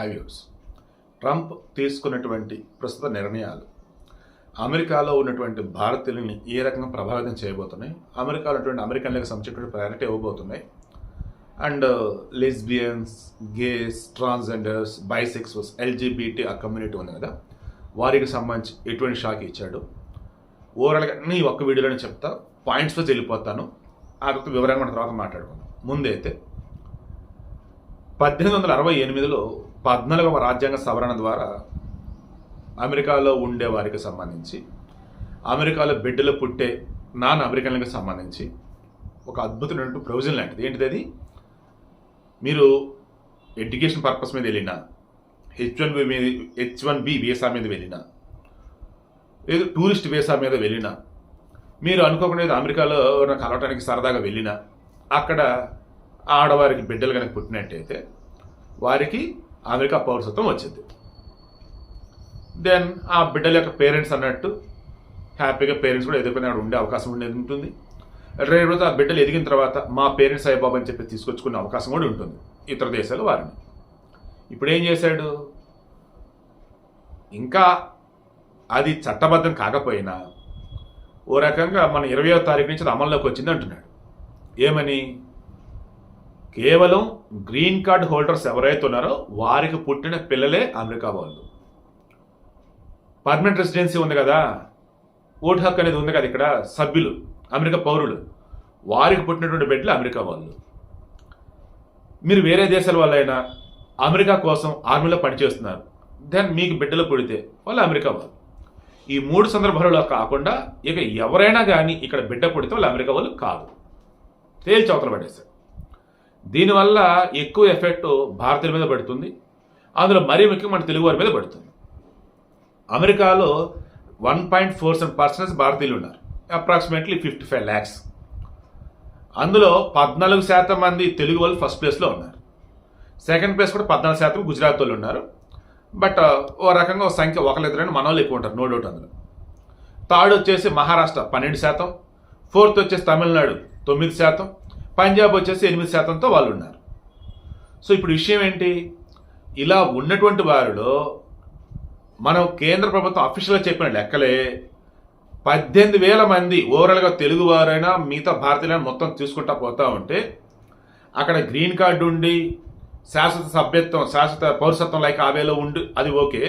హైవ్యూస్ Trump తీసుకున్నటువంటి ప్రస్తుత నిర్ణయాలు అమెరికాలో ఉన్నటువంటి భారతీయులని ఏ రకంగా ప్రభావితం చేయబోతున్నాయి అమెరికాలో ఉన్నటువంటి అమెరికన్లకు సంబంధించినటువంటి priority ఇవ్వబోతున్నాయి and lesbians gays transgenders bisexuals LGBT ఆ కమ్యూనిటీ ఉంది కదా వారికి సంబంధించి ఎటువంటి షాక్ ఇచ్చాడు. ఓవరాల్గా అన్ని ఒక్క వీడియోలోనే చెప్తా పాయింట్స్ వచ్చి వెళ్ళిపోతాను. ఆ తర్వాత వివరంగా మన తర్వాత మాట్లాడుకుందాం. ముందైతే పద్దెనిమిది వందల అరవై ఎనిమిదిలో పద్నాలుగవ రాజ్యాంగ సవరణ ద్వారా అమెరికాలో ఉండే వారికి సంబంధించి అమెరికాలో బిడ్డలు పుట్టే నాన్ అమెరికన్లకు సంబంధించి ఒక అద్భుతమైనటువంటి ప్రొవిజన్ లాంటిది. ఏంటిది అది? మీరు ఎడ్యుకేషన్ పర్పస్ మీద వెళ్ళినా హెచ్ వన్ బి మీద హెచ్ వన్ బి వీసా మీద వెళ్ళినా లేదు టూరిస్ట్ వీసా మీద వెళ్ళినా మీరు అనుకోకుండా అమెరికాలో నాకు కలవటానికి సరదాగా వెళ్ళినా అక్కడ ఆడవారికి బిడ్డలు కనుక పుట్టినట్టయితే వారికి అమెరికా పౌరసత్వం వచ్చింది. దెన్ ఆ బిడ్డల యొక్క పేరెంట్స్ అన్నట్టు హ్యాపీగా పేరెంట్స్ కూడా ఎదుర్కొని అక్కడ ఉండే అవకాశం ఉండేది ఉంటుంది. రేపు రోజు ఆ బిడ్డలు ఎదిగిన తర్వాత మా పేరెంట్స్ అయ్యబాబు అని చెప్పి తీసుకొచ్చుకునే అవకాశం కూడా ఉంటుంది. ఇతర దేశాల వారిని. ఇప్పుడు ఏం చేశాడు? ఇంకా అది చట్టబద్ధం కాకపోయినా ఓ రకంగా మన ఇరవయో తారీఖు నుంచి అది అమల్లోకి వచ్చింది అంటున్నాడు. ఏమని? కేవలం గ్రీన్ కార్డ్ హోల్డర్స్ ఎవరైతే ఉన్నారో వారికి పుట్టిన పిల్లలే అమెరికా వాళ్ళు. పర్మనెంట్ రెసిడెన్సీ ఉంది కదా. ఓటు హక్కు అనేది ఉంది కదా ఇక్కడ. సభ్యులు అమెరికా పౌరులు. వారికి పుట్టినటువంటి బిడ్డలు అమెరికా వాళ్ళు. మీరు వేరే దేశాల వాళ్ళైనా అమెరికా కోసం ఆర్మీలో పనిచేస్తున్నారు. దెన్ మీకు బిడ్డలు పుడితే వాళ్ళు అమెరికా వాళ్ళు. ఈ మూడు సందర్భాలలో కాకుండా ఇక ఎవరైనా కానీ ఇక్కడ బిడ్డ పుడితే వాళ్ళు అమెరికా వాళ్ళు కాదు. తేల్చి అవతల పడేశారు. దీనివల్ల ఎక్కువ ఎఫెక్ట్ భారతీయుల మీద పడుతుంది. అందులో మరీ ముఖ్యంగా మన తెలుగు వారి మీద పడుతుంది. అమెరికాలో one point four seven percent భారతీయులు ఉన్నారు. అప్రాక్సిమేట్లీ ఫిఫ్టీ ఫైవ్ ల్యాక్స్ అందులో పద్నాలుగు శాతం మంది తెలుగు వాళ్ళు ఫస్ట్ ప్లేస్లో ఉన్నారు. సెకండ్ ప్లేస్ కూడా పద్నాలుగు శాతం గుజరాత్ వాళ్ళు ఉన్నారు. బట్ ఓ రకంగా ఒక సంఖ్య ఒకరిద్దరైనా మన వాళ్ళు ఎక్కువ ఉంటారు నో డౌట్ అందులో. థర్డ్ వచ్చేసి మహారాష్ట్ర పన్నెండు శాతం. ఫోర్త్ వచ్చేసి తమిళనాడు తొమ్మిది శాతం. పంజాబ్ వచ్చేసి ఎనిమిది శాతంతో వాళ్ళు ఉన్నారు సో ఇప్పుడు విషయం ఏంటి? ఇలా ఉన్నటువంటి వారిలో మనం కేంద్ర ప్రభుత్వం అఫీషియల్గా చెప్పిన లెక్కలే పద్దెనిమిది వేల మంది ఓవరాల్గా తెలుగువారైనా మిగతా భారతీయులైనా మొత్తం తీసుకుంటా పోతా ఉంటే అక్కడ గ్రీన్ కార్డు ఉండి శాశ్వత సభ్యత్వం శాశ్వత పౌరసత్వం లైక్ ఆవేలో ఉండి అది ఓకే.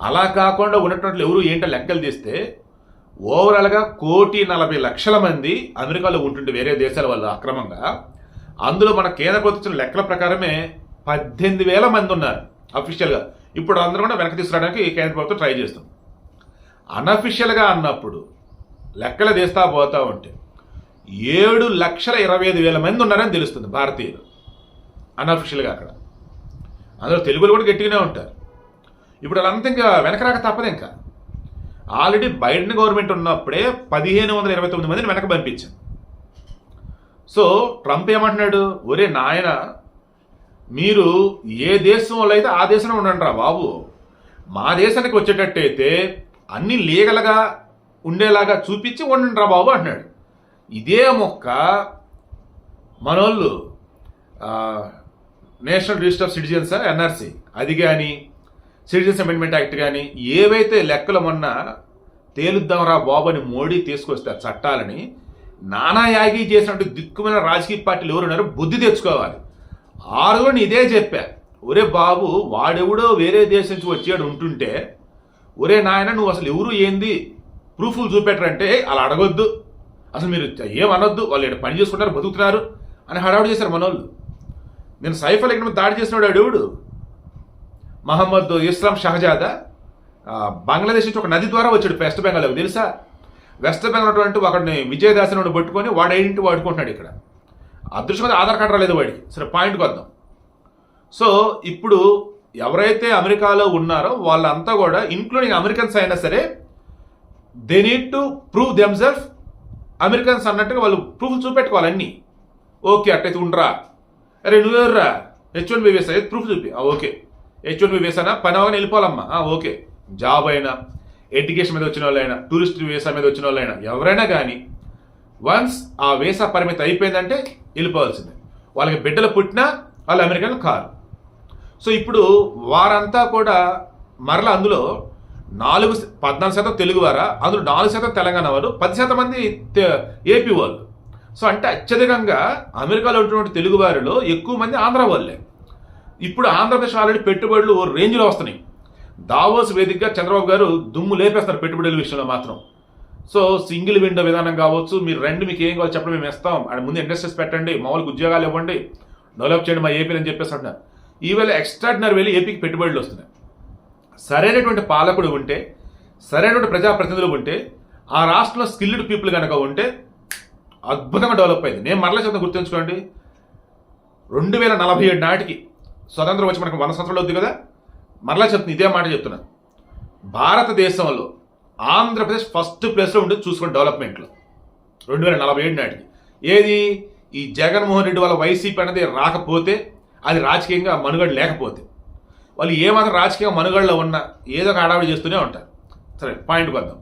అలా కాకుండా ఉన్నటువంటి ఎవరు ఏంటో లెక్కలు తీస్తే ఓవరాల్గా కోటి నలభై లక్షల మంది అమెరికాలో ఉంటుండే వేరే దేశాల వల్ల అక్రమంగా. అందులో మన కేంద్ర ప్రభుత్వం లెక్కల ప్రకారమే పద్దెనిమిది వేల మంది ఉన్నారు అఫీషియల్గా. ఇప్పుడు అందరూ కూడా వెనక్కి తీసుకురావడానికి కేంద్ర ప్రభుత్వం ట్రై చేస్తుంది. అనఫిషియల్గా అన్నప్పుడు లెక్కలు తీస్తా పోతా ఉంటే ఏడు లక్షల ఇరవై ఐదు వేల మంది ఉన్నారని తెలుస్తుంది భారతీయులు. అనఫిషియల్గా అక్కడ. అందులో తెలుగులు కూడా గట్టిగానే ఉంటారు. ఇప్పుడు అదంతా ఇంకా వెనకరాక తప్పదు ఇంకా. ఆల్రెడీ బైడెన్ గవర్నమెంట్ ఉన్నప్పుడే పదిహేను వందల ఇరవై తొమ్మిది మందిని వెనక పంపించింది సో ట్రంప్ ఏమంటున్నాడు? ఒరే నాయన మీరు ఏ దేశంలో అయితే ఆ దేశంలో ఉండండి రా బాబు. మా దేశానికి వచ్చేటట్టయితే అన్ని లీగల్గా ఉండేలాగా చూపించి ఉండండి రా బాబు అంటున్నాడు. ఇదే మొక్క మనోళ్ళు national register of citizens NRC అది కానీ సిటిజన్స్ అమెండ్మెంట్ యాక్ట్ కానీ ఏవైతే లెక్కలు మొన్న తేలుద్దాంరా బాబు అని మోడీ తీసుకొస్తే ఆ చట్టాలని నానా యాగి చేసినట్టు దిక్కుమైన రాజకీయ పార్టీలు ఎవరున్నారు బుద్ధి తెచ్చుకోవాలి. ఆ రోజు నేను ఇదే చెప్పా ఒరే బాబు వాడెవడో వేరే దేశం నుంచి వచ్చాడు ఉంటుంటే ఒరే నాయన నువ్వు అసలు ఎవరు ఏంది? ప్రూఫ్లు చూపెట్టరంటే అలా అడగొద్దు. అసలు మీరు ఏమనొద్దు? వాళ్ళు ఇక్కడ పని చేసుకుంటారు బతుకుతున్నారు అని హడావుడు చేశారు మనోళ్ళు. నేను సైఫ్ అలీ దాడి చేసినాడు ఆడేవుడు? మహమ్మద్ ఇస్లాం షహజాదా బంగ్లాదేశ్ నుంచి ఒక నది ద్వారా వచ్చాడు వెస్ట్ బెంగాల్ తెలుసా? వెస్ట్ బెంగాల్ ఉన్నటువంటి ఒకడిని విజయదాసని పట్టుకొని వాడు ఐడెంటిటీ వాడుకుంటున్నాడు ఇక్కడ. అదృష్టంగా ఆధార్ కార్డు రాలేదు వాడికి. సరే పాయింట్కి వద్దాం. సో ఇప్పుడు ఎవరైతే అమెరికాలో ఉన్నారో వాళ్ళంతా కూడా ఇంక్లూడింగ్ అమెరికన్స్ అయినా సరే they need to prove themselves Americans అన్నట్టుగా వాళ్ళు ప్రూఫ్ చూపెట్టుకోవాలి అన్నీ. ఓకే అట్టయితే ఉండరా. అరే నువ్వెవర్రా? హెచ్ వన్ బీవీఎస్ అయితే ప్రూఫ్ చూపి. ఓకే. హెచ్ వేసానా పని అవగానే వెళ్ళిపోవాలమ్మా ఓకే. జాబ్ అయినా ఎడ్యుకేషన్ మీద వచ్చిన వాళ్ళైనా టూరిస్ట్ వీసా మీద వచ్చిన వాళ్ళైనా ఎవరైనా కానీ వన్స్ ఆ వీసా పరిమితి అయిపోయిందంటే వెళ్ళిపోవాల్సిందే. వాళ్ళకి బిడ్డలు పుట్టినా వాళ్ళు అమెరికన్ కారు. సో ఇప్పుడు వారంతా కూడా మరల అందులో నాలుగు పద్నాలుగు శాతం తెలుగు వారా? అందులో నాలుగు శాతం తెలంగాణ వారు పది శాతం మంది ఏపీ వాళ్ళు. సో అంటే అత్యధికంగా అమెరికాలో ఉన్నటువంటి తెలుగు వారిలో ఎక్కువ మంది ఆంధ్ర వాళ్ళే. ఇప్పుడు ఆంధ్రప్రదేశ్ ఆల్రెడీ పెట్టుబడులు ఓ రేంజ్లో వస్తున్నాయి. దావోస్ వేదికగా చంద్రబాబు గారు దుమ్ము లేపేస్తారు పెట్టుబడుల విషయంలో మాత్రం. సో సింగిల్ విండో విధానం కావచ్చు మీరు రెండు మీకు ఏం కావాలి చెప్పడం మేము ఇస్తాం. అండ్ ముందు ఇండస్ట్రీస్ పెట్టండి మామూలుగా ఉద్యోగాలు ఇవ్వండి డెవలప్ చేయండి మా ఏపీని అని చెప్పేసి అంటున్నారు. ఈవేళ ఎక్స్ట్రాడినరీ వెళ్ళి ఏపీకి పెట్టుబడులు వస్తున్నాయి. సరైనటువంటి పాలకుడు ఉంటే సరైనటువంటి ప్రజాప్రతినిధులు ఉంటే ఆ రాష్ట్రంలో స్కిల్డ్ పీపుల్ కనుక ఉంటే అద్భుతంగా డెవలప్ అయింది. నేను మరలా చెప్తాను గుర్తుంచుకోండి. రెండు వేల నలభై ఏడు నాటికి స్వతంత్రం వచ్చి మనకు వంద సంవత్సరాలు అవుతుంది కదా? మరలా చెప్తుంది ఇదే మాట చెప్తున్నాను భారతదేశంలో ఆంధ్రప్రదేశ్ ఫస్ట్ ప్లేస్లో ఉండేది చూసుకోండి డెవలప్మెంట్లో రెండు వేల నలభై ఏడు నాటికి. ఏది? ఈ జగన్మోహన్ రెడ్డి వాళ్ళ వైసీపీ అనేది రాకపోతే అది రాజకీయంగా మనుగడ లేకపోతే. వాళ్ళు ఏమాత్రం రాజకీయంగా మనుగడలో ఉన్నా ఏదో ఒక హడావిడి చేస్తూనే ఉంటారు. సరే పాయింట్కి వద్దాం.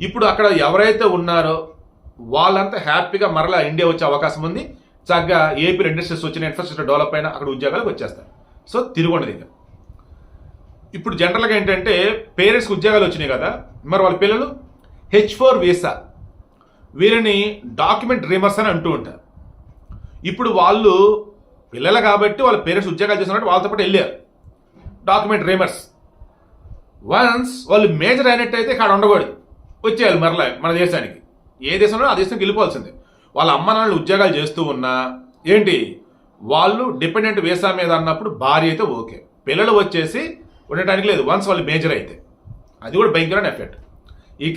ఇప్పుడు అక్కడ ఎవరైతే ఉన్నారో వాళ్ళంతా హ్యాపీగా మరలా ఇండియా వచ్చే అవకాశం ఉంది. చక్కగా ఏపీ ఇండస్ట్రీస్ వచ్చిన ఇన్ఫ్రాస్ట్రక్చర్ డెవలప్ అయినా అక్కడ ఉద్యోగాలకు వచ్చేస్తారు. సో తిరుగుండదు ఇక. ఇప్పుడు జనరల్గా ఏంటంటే పేరెంట్స్కి ఉద్యోగాలు వచ్చినాయి కదా. మరి వాళ్ళ పిల్లలు? H four visa. వీరిని డాక్యుమెంట్ డ్రీమర్స్ అని అంటూ ఉంటారు. ఇప్పుడు వాళ్ళు పిల్లలు కాబట్టి వాళ్ళ పేరెంట్స్ ఉద్యోగాలు చేస్తున్నట్టు వాళ్ళతో పాటు వెళ్ళారు. డాక్యుమెంట్ డ్రీమర్స్ వన్స్ వాళ్ళు మేజర్ అయినట్టయితే ఇక్కడ ఉండకూడదు. వచ్చేయాలి మరలా మన దేశానికి. ఏ దేశంలో ఆ దేశానికి వెళ్ళిపోవాల్సిందే. వాళ్ళ అమ్మ నాన్నలు ఉద్యోగాలు చేస్తూ ఉన్నా ఏంటి? వాళ్ళు డిపెండెంట్ వీసా మీద అన్నప్పుడు భార్య అయితే ఓకే. పిల్లలు వచ్చేసి ఉండటానికి లేదు. వన్స్ వాళ్ళు మేజర్ అయితే. అది కూడా భయంకరమైన ఎఫెక్ట్. ఇక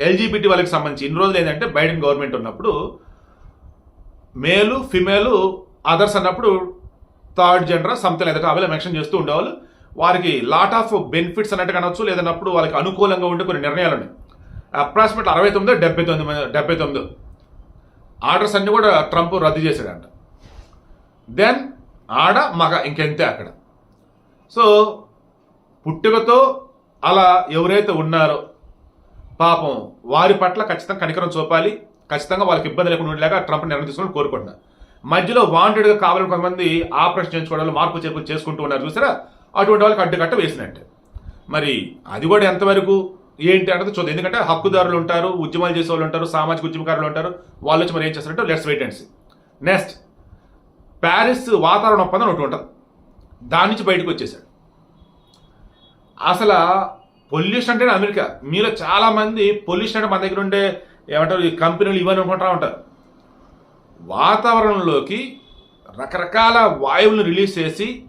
ఎల్జీబీటీ వాళ్ళకి సంబంధించి ఇన్ని రోజులు ఏంటంటే బైడెన్ గవర్నమెంట్ ఉన్నప్పుడు మేలు ఫిమేలు అదర్స్ అన్నప్పుడు థర్డ్ జెండర్ సంథింగ్ ఏదైతే అవి మెన్షన్ చేస్తూ ఉండేవాళ్ళు. వారికి లాట్ ఆఫ్ బెనిఫిట్స్ అన్నట్టు అనొచ్చు లేదన్నప్పుడు వాళ్ళకి అనుకూలంగా ఉండే కొన్ని నిర్ణయాలు ఉన్నాయి. అప్రాక్సిమేట్ అరవై తొమ్మిదో డెబ్బై తొమ్మిది డెబ్బై తొమ్మిది. ఆర్డర్స్ అన్నీ కూడా ట్రంప్ రద్దు చేశాడంట. దెన్ ఆడ మగ ఇంకెంతే అక్కడ. సో పుట్టుకతో అలా ఎవరైతే ఉన్నారో పాపం వారి పట్ల ఖచ్చితంగా కనికరం చూపాలి. ఖచ్చితంగా వాళ్ళకి ఇబ్బంది లేకుండా ఉండేలాగా ట్రంప్ నిర్ణయం తీసుకుని కోరుకుంటున్నా. మధ్యలో వాంటెడ్గా కావాలని కొంతమంది ఆపరేషన్ చేయించుకోవడాలు మార్పు చేర్పులు చేసుకుంటూ ఉన్నారు చూసారా? అటువంటి వాళ్ళకి అడ్డుకట్ట వేసినట్టే. మరి అది కూడా ఎంతవరకు ఏంటి అన్నది చూద్దాం. ఎందుకంటే హక్కుదారులు ఉంటారు ఉద్యమాలు చేసే వాళ్ళు ఉంటారు సామాజిక ఉద్యమకారులు ఉంటారు. వాళ్ళు వచ్చి మరి ఏం చేస్తారంటే let's wait and next Paris వాతావరణ ఒప్పందం ఒకటి ఉంటుంది. దాని నుంచి బయటకు వచ్చేసాడు. అసలు పొల్యూషన్ అంటే అమెరికా. మీలో చాలామంది పొల్యూషన్ అంటే మన దగ్గర ఉండే ఏమంటారు ఈ కంపెనీలు ఇవన్నీ అనుకుంటా ఉంటారు. వాతావరణంలోకి రకరకాల వాయువులను రిలీజ్ చేసి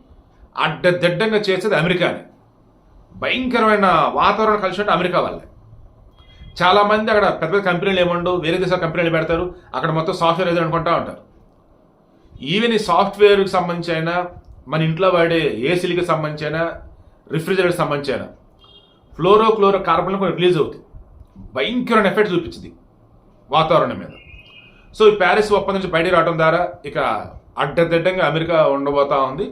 అడ్డదిడ్డంగా చేసేది అమెరికానే. భయంకరమైన వాతావరణ కలిసి ఉంటే అమెరికా వాళ్ళే. చాలామంది అక్కడ పెద్ద పెద్ద కంపెనీలు ఏముండవు వేరే దేశాల కంపెనీలు పెడతారు అక్కడ మొత్తం సాఫ్ట్వేర్ ఏదో అనుకుంటా ఉంటారు. ఈవెన్ ఈ సాఫ్ట్వేర్కి సంబంధించి అయినా మన ఇంట్లో వాడే ఏసీలకి సంబంధించి అయినా రిఫ్రిజరేటర్ సంబంధించి అయినా ఫ్లోరో క్లోరో కార్బన్ కూడా రిలీజ్ అవుతుంది భయంకరమైన ఎఫెక్ట్ చూపించింది వాతావరణం మీద. సో ఈ ప్యారిస్ ఒప్పందం నుంచి బయటకు రావడం ద్వారా ఇక అడ్డదిడ్డంగా అమెరికా ఉండబోతా ఉంది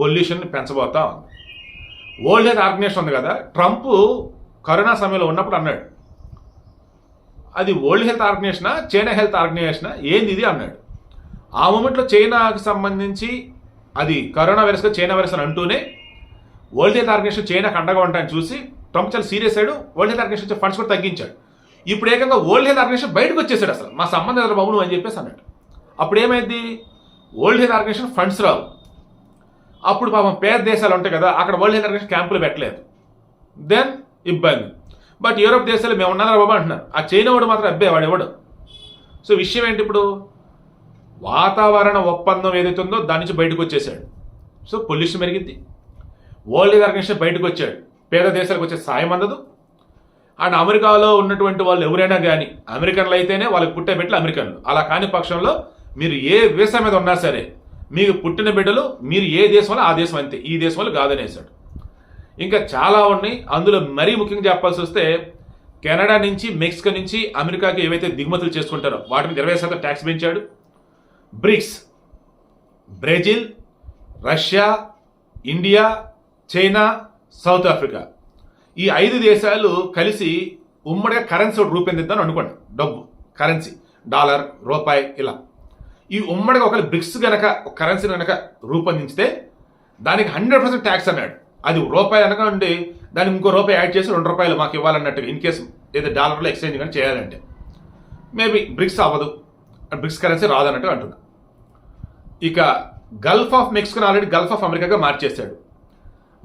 పొల్యూషన్ పెంచబోతా ఉంది. వరల్డ్ హెల్త్ ఆర్గనైజేషన్ ఉంది కదా ట్రంప్ కరోనా సమయంలో ఉన్నప్పుడు అన్నాడు. అది వరల్డ్ హెల్త్ ఆర్గనైజేషనా చైనా హెల్త్ ఆర్గనైజేషనా ఏంది ఇది అన్నాడు. ఆ మూమెంట్లో చైనాకి సంబంధించి అది కరోనా వైరస్గా చైనా వైరస్ అని అంటూనే వరల్డ్ హెల్త్ ఆర్గనైజేషన్ చైనాకి అండగా ఉంటాయని చూసి ట్రంప్ చాలా సీరియస్ అయ్యాడు. వరల్డ్ హెల్త్ ఆర్గనైజేషన్ ఫండ్స్ కూడా తగ్గించాడు. ఇప్పుడు ఏకంగా వరల్డ్ హెల్త్ ఆర్గనైజేషన్ బయటకు వచ్చేసాడు అసలు. మా సంబంధం ఎదురు బాబు అని చెప్పేసి అన్నాడు. అప్పుడు ఏమైంది? వరల్డ్ హెల్త్ ఆర్గనైజేషన్ ఫండ్స్ రావు. అప్పుడు పాపం పేద దేశాలు ఉంటాయి కదా అక్కడ వరల్డ్ హెల్త్ ఆర్గనైజేషన్ క్యాంపులు పెట్టలేదు. దెన్ ఇబ్బంది. బట్ యూరోప్ దేశాలు మేము ఉన్నారా బాబా అంటున్నారు. ఆ చైనా వాడు మాత్రం అబ్బే వాడు ఇవ్వడు సో విషయం ఏంటి ఇప్పుడు? వాతావరణ ఒప్పందం ఏదైతే ఉందో దాని నుంచి బయటకు వచ్చేసాడు సో పొల్యూషన్ పెరిగింది. వరల్డ్ ఆర్గనైజేషన్ బయటకు వచ్చాడు పేద దేశాలకు వచ్చే సాయం అందదు. అండ్ అమెరికాలో ఉన్నటువంటి వాళ్ళు ఎవరైనా కానీ అమెరికన్లు అయితేనే వాళ్ళకి పుట్టే బిడ్డలు అమెరికన్లు. అలా కాని పక్షంలో మీరు ఏ వీసా మీద ఉన్నా సరే మీకు పుట్టిన బిడ్డలు మీరు ఏ దేశంలో ఆ దేశం అంతే ఈ దేశం వాళ్ళు కాదనేసాడు ఇంకా చాలా ఉన్నాయి. అందులో మరీ ముఖ్యంగా చెప్పాల్సి వస్తే కెనడా నుంచి మెక్సికో నుంచి అమెరికాకి ఏవైతే దిగుమతులు చేసుకుంటారో వాటి మీద ఇరవై శాతం ట్యాక్స్ పెంచాడు. BRICS Brazil Russia India China South Africa. ఈ ఐదు దేశాలు కలిసి ఉమ్మడిగా కరెన్సీ ఒకటి రూపొందిద్దాం అనుకోండి. డబ్బు కరెన్సీ డాలర్ రూపాయి ఇలా. ఈ ఉమ్మడిగా ఒకవేళ బ్రిక్స్ కనుక ఒక కరెన్సీ కనుక రూపొందించితే దానికి హండ్రెడ్ పర్సెంట్ ట్యాక్స్ అన్నాడు. అది రూపాయి అనకండి దానికి ఇంకో రూపాయి యాడ్ చేసి రెండు రూపాయలు మాకు ఇవ్వాలన్నట్టుగా ఇన్ కేసు ఏదో డాలర్లో ఎక్స్చేంజ్ కానీ చేయాలంటే. మేబీ బ్రిక్స్ అవ్వదు. బ్రిక్స్ కరెన్సీ రాదన్నట్టు అంటున్నా. ఇక gulf of Mexico already gulf of అమెరికాగా మార్చేశాడు.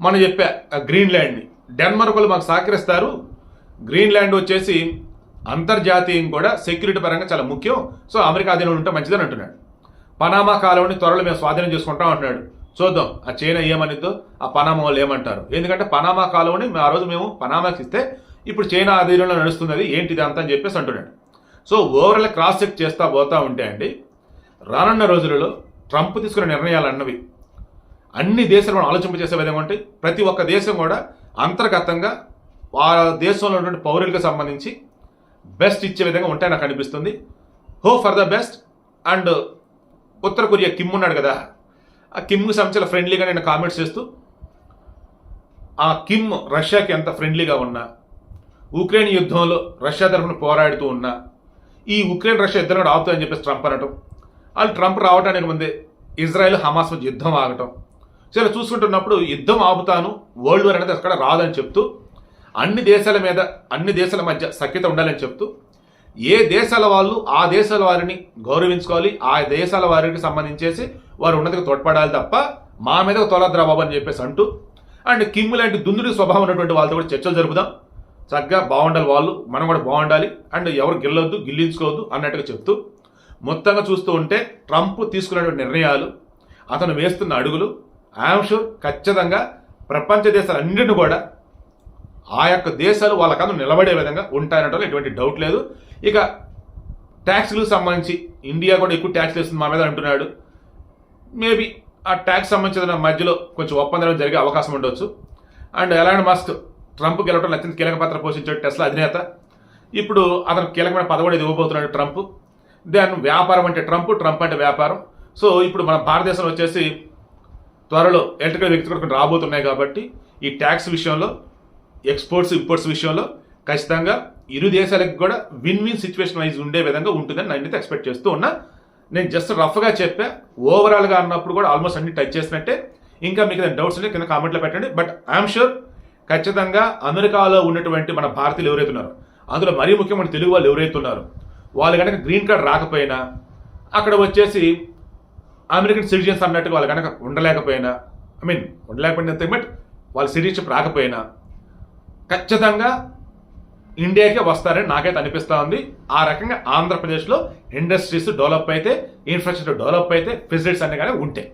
మనం చెప్పా ఆ గ్రీన్లాండ్ని డెన్మార్క్ వాళ్ళు మాకు సహకరిస్తారు. గ్రీన్లాండ్ వచ్చేసి అంతర్జాతీయం కూడా సెక్యూరిటీ పరంగా చాలా ముఖ్యం. సో అమెరికా అధీనంలో ఉంటే మంచిదని అంటున్నాడు. పనామా కాలంని త్వరలో మేము స్వాధీనం చేసుకుంటాం అంటున్నాడు. చూద్దాం ఆ చైనా ఏమనిద్దో ఆ పనామా వాళ్ళు ఏమంటారు. ఎందుకంటే పనామా కాలువని ఆ రోజు మేము పనామాకి ఇస్తే ఇప్పుడు చైనా ఆధీనంలో నడుస్తున్నది ఏంటిది అంత అని చెప్పేసి అంటున్నాడు. సో ఓవరాల్ క్రాస్ చెక్ చేస్తా పోతా ఉంటే అండి రానున్న రోజులలో ట్రంప్ తీసుకున్న నిర్ణయాలు అన్నవి అన్ని దేశాలు మనం ఆలోచింపజేసే విధంగా ఉంటాయి. ప్రతి ఒక్క దేశం కూడా అంతర్గతంగా ఆ దేశంలో ఉన్నటువంటి పౌరులకు సంబంధించి బెస్ట్ ఇచ్చే విధంగా ఉంటాయి నాకు అనిపిస్తుంది. Hope for the best. And Uttara Korea Kim ఉన్నాడు కదా. ఆ కిమ్కి సంబంధించిన ఫ్రెండ్లీగా నేను కామెంట్స్ చేస్తూ ఆ కిమ్ రష్యాకి ఎంత ఫ్రెండ్లీగా ఉన్నా ఉక్రెయిన్ యుద్ధంలో రష్యా తరఫున పోరాడుతూ ఉన్నా ఈ ఉక్రెయిన్ రష్యా యుద్ధం కూడా ఆపుతాయని చెప్పేసి ట్రంప్ అనటం. వాళ్ళు ట్రంప్ రావడానికి ముందే ఇజ్రాయెల్ హమాస్ మధ్య యుద్ధం ఆగటం. సో ఇలా చూసుకుంటున్నప్పుడు యుద్ధం ఆపుతాను వరల్డ్ వార్ అనేది అక్కడ రాదని చెప్తూ అన్ని దేశాల మీద అన్ని దేశాల మధ్య సఖ్యత ఉండాలని చెప్తూ ఏ దేశాల వాళ్ళు ఆ దేశాల వారిని గౌరవించుకోవాలి ఆ దేశాల వారికి సంబంధించేసి వారు ఉన్నతికి తోడ్పడాలి తప్ప మా మీద తోలద్రా బాబు అని చెప్పేసి అంటూ అండ్ కిమ్ లాంటి దుందుడి స్వభావం ఉన్నటువంటి వాళ్ళతో కూడా చర్చలు జరుపుదాం. చక్కగా బాగుండాలి వాళ్ళు మనం కూడా బాగుండాలి అండ్ ఎవరు గెలవద్దు గిల్లించుకోవద్దు అన్నట్టుగా చెప్తూ మొత్తంగా చూస్తూ ఉంటే ట్రంప్ తీసుకున్నటువంటి నిర్ణయాలు అతను వేస్తున్న అడుగులు ఆంషూర్ ఖచ్చితంగా ప్రపంచ దేశాలన్నింటిని కూడా ఆ యొక్క దేశాలు వాళ్ళకన్నా నిలబడే విధంగా ఉంటాయనటంలో ఎటువంటి డౌట్ లేదు. ఇక ట్యాక్స్లకు సంబంధించి ఇండియా కూడా ఎక్కువ ట్యాక్స్ వేస్తుంది మా మీద అంటున్నాడు. మేబీ ఆ ట్యాక్స్ సంబంధించిన మధ్యలో కొంచెం ఒప్పందాలు జరిగే అవకాశం ఉండొచ్చు. అండ్ ఎలాంటి మస్క్ ట్రంప్ గెలవడం అత్యంత కీలక పాత్ర పోషించాడు టెస్లా అధినేత. ఇప్పుడు అతను కీలకమైన పదవుడు ఇవ్వబోతున్నాడు ట్రంప్ దాని వ్యాపారం అంటే ట్రంప్ ట్రంప్ అంటే వ్యాపారం. సో ఇప్పుడు మన భారతదేశంలో వచ్చేసి త్వరలో ఎలక్ట్రికల్ వ్యక్తులు కూడా రాబోతున్నాయి కాబట్టి ఈ ట్యాక్స్ విషయంలో ఎక్స్పోర్ట్స్ ఇంపోర్ట్స్ విషయంలో ఖచ్చితంగా ఇరు దేశాలకు కూడా విన్ విన్ సిచ్యువేషన్ వైజ్ ఉండే విధంగా ఉంటుందని నేనైతే ఎక్స్పెక్ట్ చేస్తూ ఉన్నా. నేను జస్ట్ రఫ్గా చెప్పా. ఓవరాల్గా అన్నప్పుడు కూడా ఆల్మోస్ట్ అన్ని టచ్ చేసినట్టే. ఇంకా మీకు ఏదైనా డౌట్స్ ఉంటే కింద కామెంట్లో పెట్టండి. బట్ ఐఎమ్ షూర్ ఖచ్చితంగా అమెరికాలో ఉన్నటువంటి మన భారతీయులు ఎవరైతే ఉన్నారో అందులో మరీ ముఖ్యమైన తెలుగు వాళ్ళు ఎవరైతే ఉన్నారో వాళ్ళు కనుక గ్రీన్ కార్డ్ రాకపోయినా అక్కడ వచ్చేసి అమెరికన్ సిటిజన్స్ అన్నట్టుగా వాళ్ళు కనుక ఉండలేకపోయినా ఐ మీన్ ఉండలేకపోయినా బట్ వాళ్ళ సిటిజన్షిప్ రాకపోయినా ఖచ్చితంగా ఇండియాకే వస్తారని నాకైతే అనిపిస్తూ ఉంది. ఆ రకంగా ఆంధ్రప్రదేశ్లో ఇండస్ట్రీస్ డెవలప్ అయితే ఇన్ఫ్రాస్ట్రక్చర్ డెవలప్ అయితే ఫెసిలిటీస్ అన్ని కానీ ఉంటాయి.